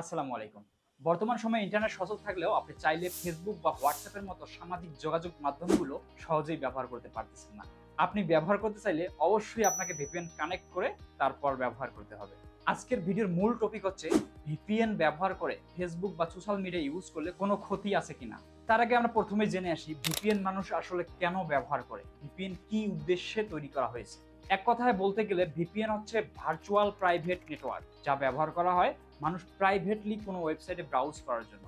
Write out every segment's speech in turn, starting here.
আসসালামু আলাইকুম। বর্তমান সময়ে ইন্টারনেট সচল থাকলেও আপনি চাইলে ফেসবুক বা হোয়াটসঅ্যাপের মতো সামাজিক যোগাযোগ মাধ্যমগুলো সহজেই ব্যবহার করতে পারতেছেন না। আপনি ব্যবহার করতে চাইলে অবশ্যই আপনাকে ভিপিএন কানেক্ট করে তারপর ব্যবহার করতে হবে। আজকের ভিডিওর মূল টপিক হচ্ছে ভিপিএন ব্যবহার করে ফেসবুক বা সোশ্যাল মিডিয়া ইউজ করলে কোনো ক্ষতি আছে কিনা? তার আগে আমরা প্রথমে জেনে আসি ভিপিএন মানুষ আসলে কেন ব্যবহার করে? ভিপিএন কি উদ্দেশ্যে তৈরি করা হয়েছে? এক কথায় বলতে গেলে ভিপিএন হচ্ছে ভার্চুয়াল প্রাইভেট নেটওয়ার্ক যা ব্যবহার করা হয় মানুষ প্রাইভেটলি কোনো ওয়েবসাইটে ব্রাউজ করার জন্য।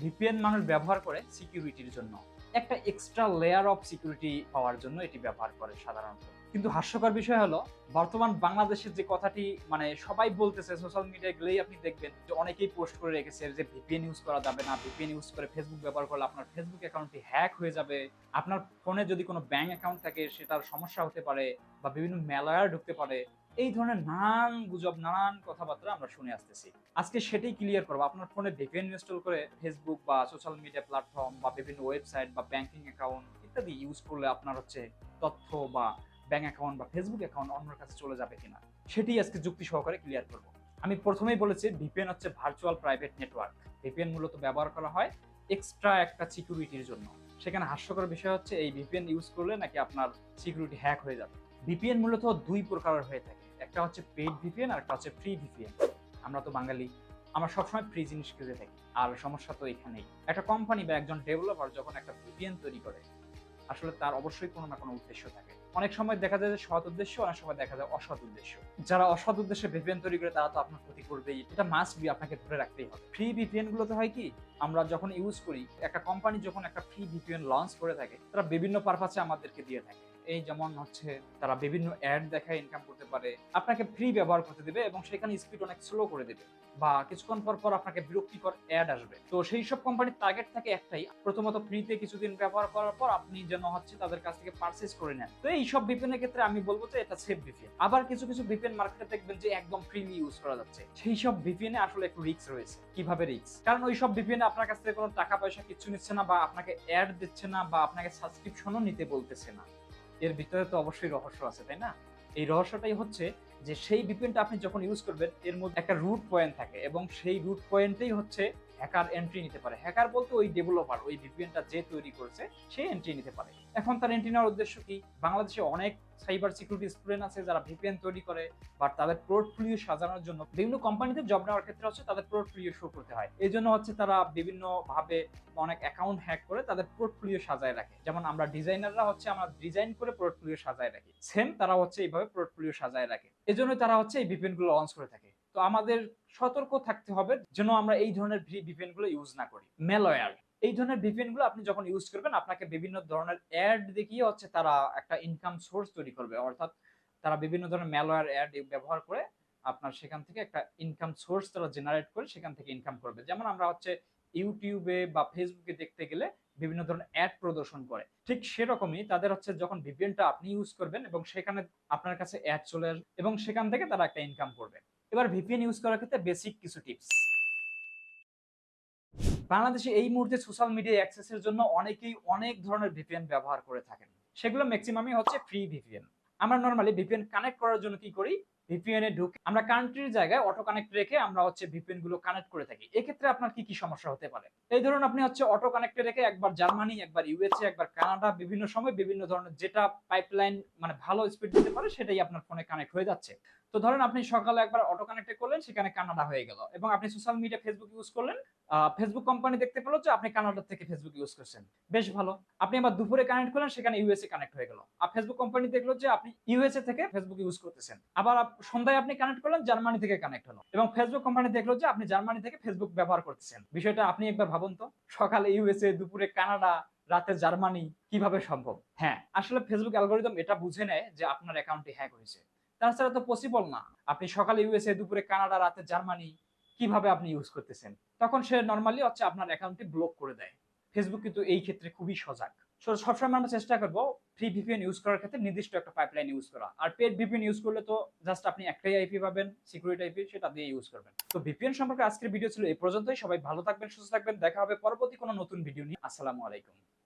ভিপিএন মানুষ ব্যবহার করে সিকিউরিটির জন্য। একটা এক্সট্রা লেয়ার অফ সিকিউরিটি পাওয়ার জন্য এটি ব্যবহার করে সাধারণত। কিন্তু হাস্যকর বিষয় হলো, বর্তমান বাংলাদেশের যে কথাটি মানে সবাই বলতেছে সোশ্যাল মিডিয়ায় গেলেই আপনি দেখবেন যে অনেকেই পোস্ট করে রেখেছে যে ভিপিএন ইউজ করা যাবে না ভিপিএন ইউজ করে ফেসবুক ব্যবহার করলে আপনার ফেসবুক অ্যাকাউন্টটি হ্যাক হয়ে যাবে। আপনার ফোনে যদি কোনো ব্যাংক অ্যাকাউন্ট থাকে, সেটার সমস্যা হতে পারে বা বিভিন্ন মেলায় ঢুকতে পারে। এই ধরনের নানান গুজব, নানান কথাবার্তা আমরা শুনে আসতেছি। আজকে সেটাই ক্লিয়ার করব। আপনার ফোনে ভিপিএন ইনস্টল করে ফেসবুক বা সোশ্যাল মিডিয়া প্ল্যাটফর্ম বা বিভিন্ন ওয়েবসাইট বা ব্যাংকিং অ্যাকাউন্ট ইত্যাদি ইউজ করলে আপনার হচ্ছে তথ্য বা ব্যাংক অ্যাকাউন্ট বা ফেসবুক অ্যাকাউন্ট অন্যের কাছে চলে যাবে কিনা সেটি আজকে যুক্তি সহকারে ক্লিয়ার করব। আমি প্রথমেই বলেছি ভিপিএন হচ্ছে ভার্চুয়াল প্রাইভেট নেটওয়ার্ক ভিপিএন মূলত ব্যবহার করা হয় এক্সট্রা একটা সিকিউরিটির জন্য। সেখানে হাস্যকর বিষয় হচ্ছে, এই ভিপিএন ইউজ করলে নাকি আপনার সিকিউরিটি হ্যাক হয়ে যাবে। ভিপিএন মূলত দুই প্রকারের হয়ে থাকে। একটা হচ্ছে পেইড ভিপিএন আর একটা হচ্ছে ফ্রি ভিপিএন আমরা তো বাঙালি, আমরা সবসময় ফ্রি জিনিস খুঁজে থাকি, আর সমস্যা তো এখানেই। একটা কোম্পানি বা একজন ডেভেলপার যখন একটা ভিপিএন তৈরি করে, আসলে তার অবশ্যই কোনো না কোনো উদ্দেশ্য থাকে। অনেক সময় দেখা যায় যে সৎ উদ্দেশ্য, অনেক সময় দেখা যায় অসৎ উদ্দেশ্য। যারা অসৎ উদ্দেশ্যে ভিপিএন তৈরি করে, তারা তো আপনার ক্ষতি করবেই। এটা মাস্ট বি আপনাকে ধরে রাখতেই হবে। ফ্রি ভিপিএন গুলোতে হয় কি, আমরা যখন ইউজ করি, একটা কোম্পানি যখন একটা ফ্রি ভিপিএন লঞ্চ করে থাকে, তারা বিভিন্ন পারপাসে আমাদেরকে দিয়ে থাকে। এই যেমন হচ্ছে তারা বিভিন্ন অ্যাড দেখায় ইনকাম করতে পারে, আপনাকে ফ্রি ব্যবহার করতে দেবে এবং সেখানে স্পিড অনেক স্লো করে দেবে বা কিছুক্ষণ পর পর আপনাকে বিরক্তিকর অ্যাড আসবে। তো সেই সব কোম্পানির টার্গেট থাকে একটাই, প্রথমত ফ্রিতে কিছুদিন ব্যবহার করার পর আপনি যেন হচ্ছে তাদের কাছ থেকে পারচেস করে নেন। তো এই সব ভিপিএন এর ক্ষেত্রে আমি বলব যে এটা সেফ ভিপিএন আবার কিছু কিছু ভিপিএন মার্কেটে দেখবেন যে একদম ফ্রিলি ইউজ করা যাচ্ছে। সেই সব ভিপিএন এ আসলে একটু রিস্ক রয়েছে। কীভাবে রিস্ক কারণ ওই সব ভিপিএন এ আপনার কাছ থেকে কোনো টাকা পয়সা কিছু নিচ্ছে না বা আপনাকে অ্যাড দিচ্ছে না বা আপনাকে সাবস্ক্রিপশনও নিতে বলতেছে না। এর ভিতরে তো অবশ্যই রহস্য আছে, তাই না? এই রহস্যটাই হচ্ছে যে সেই ভিপিএনটা আপনি যখন ইউজ করবেন, এর মধ্যে একটা রুট পয়েন্ট থাকে এবং সেই রুট পয়েন্টেই হচ্ছে হ্যাকার এন্ট্রি নিতে পারে। হ্যাকার বলতে ওই ডেভেলপার ওই ভিপিএনটা যে তৈরি করেছে, সে এন্ট্রি নিতে পারে। এখন তার এন্ট্রি নেওয়ার উদ্দেশ্য কি? বাংলাদেশে অনেক সাইবার সিকিউরিটি স্টুডেন্ট আছে যারা ভিপিএন তৈরি করে বা তাদের পোর্টফোলিও সাজানোর জন্য বিভিন্ন কোম্পানিতে জব নেওয়ার ক্ষেত্রে হচ্ছে তাদের পোর্টফোলিও শো করতে হয়। এই জন্য হচ্ছে তারা বিভিন্ন ভাবে অনেক অ্যাকাউন্ট হ্যাক করে তাদের পোর্টফোলিও সাজায় রাখে। যেমন আমরা ডিজাইনাররা হচ্ছে আমরা ডিজাইন করে পোর্টফোলিও সাজায় রাখি। সেম তারা হচ্ছে এইভাবে পোর্টফোলিও সাজায় রাখে। এজন্য তারা হচ্ছে এই ভিপিএনগুলো লঞ্চ করে থাকে। তো আমাদের সতর্ক থাকতে হবে যেন আমরা এই ধরনের ভিপিএনগুলো ইউজ না করি। মেলওয়্যার এই ধরনের ভিপিএনগুলো আপনি যখন ইউজ করবেন, আপনাকে বিভিন্ন ধরনের অ্যাড দেখিয়ে হচ্ছে তারা একটা ইনকাম সোর্স তৈরি করবে। অর্থাৎ তারা বিভিন্ন ধরনের ম্যালওয়্যার অ্যাড ব্যবহার করে আপনার সেখান থেকে একটা ইনকাম সোর্স তারা জেনারেট করে সেখান থেকে ইনকাম করবে। যেমন আমরা হচ্ছে ইউটিউবে বা ফেসবুকে দেখতে গেলে বিভিন্ন ধরনের অ্যাড প্রদর্শন করে। ঠিক সেরকমই তাদের হচ্ছে যখন ভিপিএনটা আপনি ইউজ করবেন এবং সেখানে আপনার কাছে অ্যাড চলে আসবে এবং সেখান থেকে তারা একটা ইনকাম করবে। এবার ভিপিএন ইউজ করার ক্ষেত্রে বেসিক কিছু টিপস বাংলাদেশে এই মুহূর্তে সোশ্যাল মিডিয়া অ্যাক্সেসের জন্য অনেকেই অনেক ধরনের ভিপিএন ব্যবহার করে থাকেন। সেগুলো ম্যাক্সিমামই হচ্ছে ফ্রি ভিপিএন আমরা নর্মালি ভিপিএন কানেক্ট করার জন্য কি করি? ভিপিএন এ ঢুকে আমরা কান্ট্রির জায়গায় অটো কানেক্ট রেখে আমরা হচ্ছে ভিপিএনগুলো কানেক্ট করে থাকি। এক্ষেত্রে আপনার কি কি সমস্যা হতে পারে? এই ধরুন আপনি হচ্ছে অটো কানেক্টে রেখে একবার জার্মানি, একবার ইউএসএ একবার কানাডা, বিভিন্ন সময় বিভিন্ন ধরনের যেটা পাইপলাইন মানে ভালো স্পিড দিতে পারে সেটাই আপনার ফোনে কানেক্ট হয়ে যাচ্ছে। তো ধরেন আপনি সকালে একবার অটো কানেক্টে করলেন, সেখানে কানাডা হয়ে গেল। এবং আপনি সোশ্যাল মিডিয়া ফেসবুক ইউজ করলেন। ফেসবুক কোম্পানি দেখতে পেল যে আপনি কানাডা থেকে ফেসবুক ইউজ করছেন। বেশ ভালো। আপনি আবার দুপুরে কানেক্ট করলেন, সেখানে ইউএসএ কানেক্ট হয়ে গেল। আর ফেসবুক কোম্পানি দেখল যে আপনি ইউএসএ থেকে ফেসবুক ইউজ করতেছেন। আবার সন্ধ্যায় আপনি কানেক্ট করলেন জার্মানি থেকে কানেক্ট হলো। এবং ফেসবুক কোম্পানি দেখল যে আপনি জার্মানি থেকে ফেসবুক ব্যবহার করতেছেন। বিষয়টা আপনি একবার ভাবুন তো, সকালে ইউএসএ দুপুরে কানাডা, রাতে জার্মানি কীভাবে সম্ভব? হ্যাঁ আসলে ফেসবুক অ্যালগোরিদম এটা বুঝে নেয় যে আপনার অ্যাকাউন্টটি হ্যাক হয়েছে। তাছাড়া তো পসিবল না। আপনি সকালে ইউএসএ দুপুরে কানাডা, রাতে জার্মানি কীভাবে আপনি ইউজ করতেছেন? তখন সে নর্মালি হচ্ছে আপনার অ্যাকাউন্টটি ব্লক করে দেয়। ফেসবুক কিন্তু এই ক্ষেত্রে খুবই সজাগ। সবসময় আমরা চেষ্টা করব ফ্রি ভিপিএন ইউজ করার ক্ষেত্রে নির্দিষ্ট একটা পাইপলাইন ইউজ করা। আর পেড ভিপিএন ইউজ করলে তো জাস্ট আপনি একটাই আইপি পাবেন সিকিউরিটি আইপি সেটা দিয়ে ইউজ করবেন। তো ভিপিএন সম্পর্কে আজকের ভিডিও ছিল এই পর্যন্তই। সবাই ভালো থাকবেন, সুস্থ থাকবেন। দেখা হবে পরবর্তী কোনো নতুন ভিডিও নিয়ে। আসসালামু আলাইকুম।